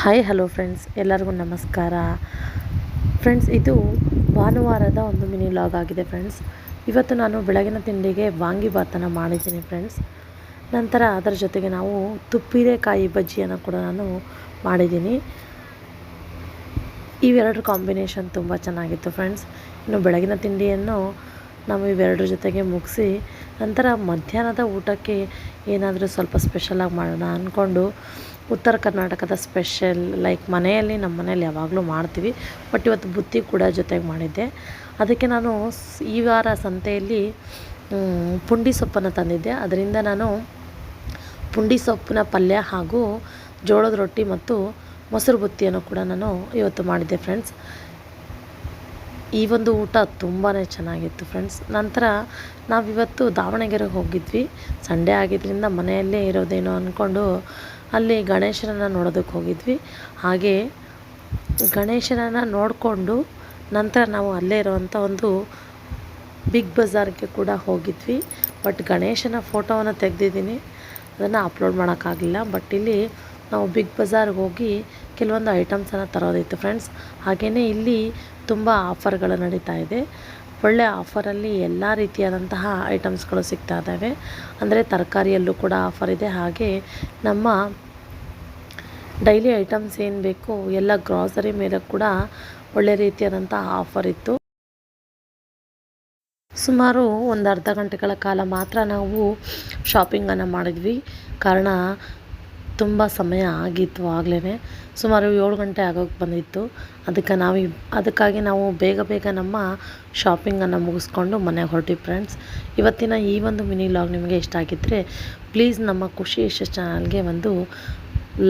Hi hello friends ಎಲ್ಲರಿಗೂ ನಮಸ್ಕಾರ. Friends ಇದು ಭಾನುವಾರದ ಒಂದು ಮಿನಿ ಲಾಗ್ ಆಗಿದೆ ಫ್ರೆಂಡ್ಸ್ ಇವತ್ತು ನಾನು ಬೆಳಗಿನ ತಿಂಡಿಗೆ ವಾಂಗಿಭಾತನ್ನು ಮಾಡಿದ್ದೀನಿ ಫ್ರೆಂಡ್ಸ್ ನಂತರ ಅದರ ಜೊತೆಗೆ ನಾವು ತುಪ್ಪಿರೆಕಾಯಿ ಬಜ್ಜಿಯನ್ನು ಕೂಡ ನಾನು ಮಾಡಿದ್ದೀನಿ. ಇವೆರಡರ ಕಾಂಬಿನೇಷನ್ ತುಂಬ ಚೆನ್ನಾಗಿತ್ತು ಫ್ರೆಂಡ್ಸ್ ಇನ್ನು ಬೆಳಗಿನ ತಿಂಡಿಯನ್ನು ನಾವು ಇವೆರಡರ ಜೊತೆಗೆ ಮುಗಿಸಿ, ನಂತರ ಮಧ್ಯಾಹ್ನದ ಊಟಕ್ಕೆ ಏನಾದರೂ ಸ್ವಲ್ಪ ಸ್ಪೆಷಲಾಗಿ ಮಾಡೋಣ ಅಂದ್ಕೊಂಡು ಉತ್ತರ ಕರ್ನಾಟಕದ ಸ್ಪೆಷಲ್, ಲೈಕ್ ಮನೆಯಲ್ಲಿ, ನಮ್ಮ ಮನೇಲಿ ಯಾವಾಗಲೂ ಮಾಡ್ತೀವಿ. ಬಟ್ ಇವತ್ತು ಬುತ್ತಿ ಕೂಡ ಜೊತೆಗೆ ಮಾಡಿದ್ದೆ. ಅದಕ್ಕೆ ನಾನು ಈ ವಾರ ಸಂತೆಯಲ್ಲಿ ಪುಂಡಿ ಸೊಪ್ಪನ್ನು ತಂದಿದ್ದೆ. ಅದರಿಂದ ನಾನು ಪುಂಡಿ ಸೊಪ್ಪಿನ ಪಲ್ಯ ಹಾಗೂ ಜೋಳದ ರೊಟ್ಟಿ ಮತ್ತು ಮೊಸರು ಬುತ್ತಿಯನ್ನು ಕೂಡ ನಾನು ಇವತ್ತು ಮಾಡಿದ್ದೆ, ಫ್ರೆಂಡ್ಸ್. ಈ ಒಂದು ಊಟ ತುಂಬಾ ಚೆನ್ನಾಗಿತ್ತು, ಫ್ರೆಂಡ್ಸ್. ನಂತರ ನಾವಿವತ್ತು ದಾವಣಗೆರೆಗೆ ಹೋಗಿದ್ವಿ. ಸಂಡೇ ಆಗಿದ್ದರಿಂದ ಮನೆಯಲ್ಲೇ ಇರೋದೇನೋ ಅಂದ್ಕೊಂಡು ಅಲ್ಲಿ ಗಣೇಶನನ್ನು ನೋಡೋದಕ್ಕೆ ಹೋಗಿದ್ವಿ. ಹಾಗೆ ಗಣೇಶನನ್ನು ನೋಡಿಕೊಂಡು ನಂತರ ನಾವು ಅಲ್ಲೇ ಇರುವಂಥ ಒಂದು ಬಿಗ್ ಬಜಾರ್ಗೆ ಕೂಡ ಹೋಗಿದ್ವಿ. ಬಟ್ ಗಣೇಶನ ಫೋಟೋವನ್ನು ತೆಗೆದಿದ್ದೀನಿ. ಅದನ್ನು ಅಪ್ಲೋಡ್ ಮಾಡೋಕ್ಕಾಗಲಿಲ್ಲ ಬಟ್ ಇಲ್ಲಿ ನಾವು ಬಿಗ್ ಬಜಾರ್ಗೆ ಹೋಗಿ ಕೆಲವೊಂದು ಐಟಮ್ಸನ್ನು ತರೋದಿತ್ತು ಫ್ರೆಂಡ್ಸ್. ಹಾಗೆಯೇ ಇಲ್ಲಿ ತುಂಬ ಆಫರ್ಗಳು ನಡೀತಾ ಇದೆ. ಒಳ್ಳೆ ಆಫರಲ್ಲಿ ಎಲ್ಲ ರೀತಿಯಾದಂತಹ ಐಟಮ್ಸ್ಗಳು ಸಿಗ್ತಾ ಇದ್ದಾವೆ. ಅಂದರೆ ತರಕಾರಿಯಲ್ಲೂ ಕೂಡ ಆಫರ್ ಇದೆ. ಹಾಗೆ ನಮ್ಮ ಡೈಲಿ ಐಟಮ್ಸ್ ಏನು ಬೇಕು, ಎಲ್ಲ ಗ್ರಾಸರಿ ಮೇಲೆ ಕೂಡ ಒಳ್ಳೆ ರೀತಿಯಾದಂಥ ಆಫರ್ ಇತ್ತು. ಸುಮಾರು ಒಂದು ಅರ್ಧ ಗಂಟೆಗಳ ಕಾಲ ಮಾತ್ರ ನಾವು ಶಾಪಿಂಗನ್ನು ಮಾಡಿದ್ವಿ. ಕಾರಣ ತುಂಬ ಸಮಯ ಆಗಿತ್ತು ಆಗಲೇ ಸುಮಾರು ಏಳು ಗಂಟೆ ಆಗೋಕ್ಕೆ ಬಂದಿತ್ತು. ಅದಕ್ಕೆ ನಾವು ಅದಕ್ಕಾಗಿ ನಾವು ಬೇಗ ಬೇಗ ನಮ್ಮ ಶಾಪಿಂಗನ್ನು ಮುಗಿಸ್ಕೊಂಡು ಮನೆಗೆ ಹೊರಟಿವಿ ಫ್ರೆಂಡ್ಸ್ ಇವತ್ತಿನ ಈ ಒಂದು ಮಿನಿ ಲಾಗ್ ನಿಮಗೆ ಇಷ್ಟ ಆಗಿದ್ದರೆ ಪ್ಲೀಸ್ ನಮ್ಮ ಖುಷಿ ಯಶಸ್ ಚಾನಲ್ಗೆ ಒಂದು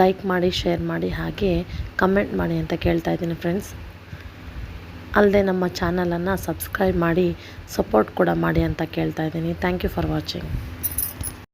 ಲೈಕ್ ಮಾಡಿ ಶೇರ್ ಮಾಡಿ, ಹಾಗೆ ಕಮೆಂಟ್ ಮಾಡಿ ಅಂತ ಕೇಳ್ತಾ ಇದ್ದೀನಿ ಫ್ರೆಂಡ್ಸ್ ಅಲ್ಲದೆ ನಮ್ಮ ಚಾನಲನ್ನು ಸಬ್ಸ್ಕ್ರೈಬ್ ಮಾಡಿ ಸಪೋರ್ಟ್ ಕೂಡ ಮಾಡಿ ಅಂತ ಕೇಳ್ತಾ ಇದ್ದೀನಿ. Thank you for watching